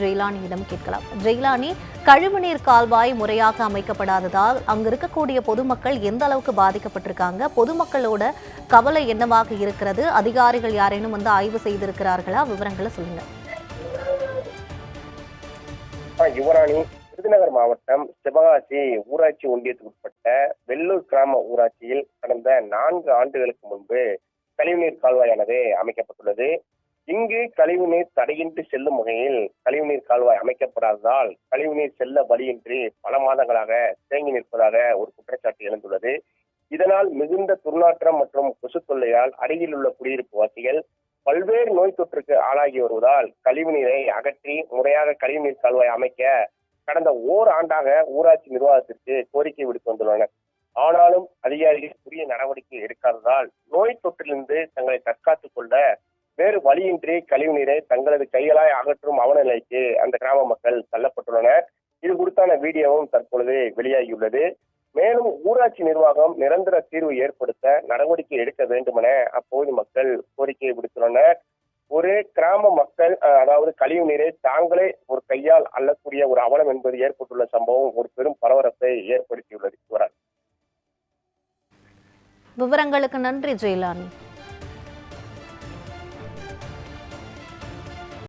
ஜெயிலானியிடம் கேட்கலாம். ஜெயிலானி கழிவுநீர் கால்வாய் முறையாக அமைக்கப்படாததால் அங்க இருக்கக்கூடிய பொதுமக்கள் எந்த அளவுக்கு பாதிக்கப்பட்டிருக்காங்க? பொதுமக்களோட கவலை என்னவாக இருக்கிறது? அதிகாரிகள் யாரேனும் வந்து ஆய்வு செய்திருக்கிறார்களா? விவரங்களை சொல்லுங்க. யுவராணி விருதுநகர் மாவட்டம் சிவகாசி ஊராட்சி ஒன்றியத்துக்கு உட்பட்ட வெள்ளூர் கிராம ஊராட்சியில் கடந்த நான்கு ஆண்டுகளுக்கு முன்பு கழிவுநீர் கால்வாயானது அமைக்கப்பட்டுள்ளது. இங்கு கழிவுநீர் தடையின்றி செல்லும் வகையில் கழிவுநீர் கால்வாய் அமைக்கப்படாததால் கழிவுநீர் செல்ல வழியின்றி பல மாதங்களாக தேங்கி நிற்பதாக ஒரு குற்றச்சாட்டு எழுந்துள்ளது. இதனால் மிகுந்த துர்நாற்றம் மற்றும் கொசு தொல்லையால் அருகில் உள்ள குடியிருப்பு வாசிகள் பல்வேறு நோய் தொற்றுக்கு ஆளாகி வருவதால் கழிவுநீரை அகற்றி முறையாக கழிவுநீர் கால்வாய் அமைக்க கடந்த ஓர் ஆண்டாக ஊராட்சி நிர்வாகத்திற்கு கோரிக்கை விடுத்து வந்துள்ளனர். ஆனாலும் அதிகாரிகள் உரிய நடவடிக்கை எடுக்காததால் நோய் தொற்றிலிருந்து தங்களை தற்காத்துக் கொள்ள வேறு வழியின்றி கழிவுநீரை தங்களது கைகளாய் அகற்றும் அவநிலைக்கு அந்த கிராம மக்கள் தள்ளப்பட்டுள்ளனர். இது குறித்தான வீடியோவும் தற்பொழுது வெளியாகியுள்ளது. மேலும் ஊராட்சி நிர்வாகம் நிரந்தர தீர்வு ஏற்படுத்த நடவடிக்கை எடுக்க வேண்டுமென அப்பகுதி மக்கள் கோரிக்கை விடுத்துள்ளனர். ஒரு கிராம மக்கள் அதாவது கழிவு நீரை தாங்களே ஒரு கையால் அள்ளக்கூடிய ஒரு அவலம் என்பது ஏற்பட்டுள்ள சம்பவம் ஒரு பெரும் பரபரப்பை ஏற்படுத்தியுள்ளது. விவரங்களுக்கு நன்றி ஜெயலானி.